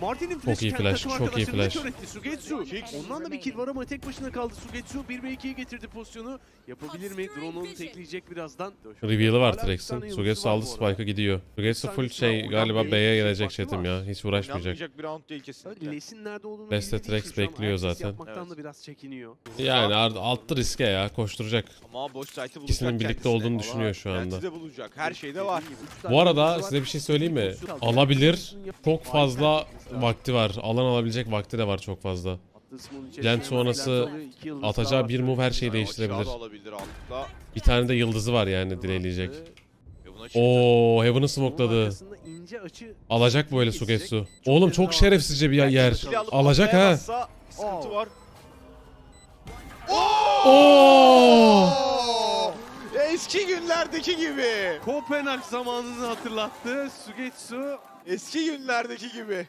Martin'in flash'ı iyi kendi flash, takım çok iyi arkadaşlarına flash. kör etti. Sugetsu. Ondan da bir kill var ama tek başına kaldı Sugetsu. 1v2'ye getirdi pozisyonu. Yapabilir mi? Drone onu tekleyecek birazdan. Reveal'ı var Trex'in. Sugetsu aldı. Spike'a gidiyor. Sugetsu full şey galiba B'ye gidecek gelecek chatim ya. Hiç uğraşmayacak. Oynanmayacak bir round değil kesinlikle. Lesin nerede olduğunu şu an bekliyor zaten. Yapmaktan Evet. da biraz çekiniyor. Yani alttı riske ya. Koşturacak. Ama boş site'ı bulacak İkisinin birlikte olduğunu düşünüyor şu anda. De bulacak. Her şeyde var. Bu arada size bir şey söyleyeyim mi? Alabilir. Çok fazla vakti var. Alan alabilecek vakti de var çok fazla. Plant sonrası Atacağı bir move her şeyi değiştirebilir. Bir tane de yıldızı var yani dileyleyecek. Ve buna çıktı. Oo, Heaven'ı smokladı. Alacak böyle Sugetsu. Oğlum çok şerefsizce bir yer. Alacak ha. Sıkıntı var. Oo! Eski günlerdeki gibi. Kopenhag zamanını hatırlattı. Sugetsu Eski günlerdeki gibi.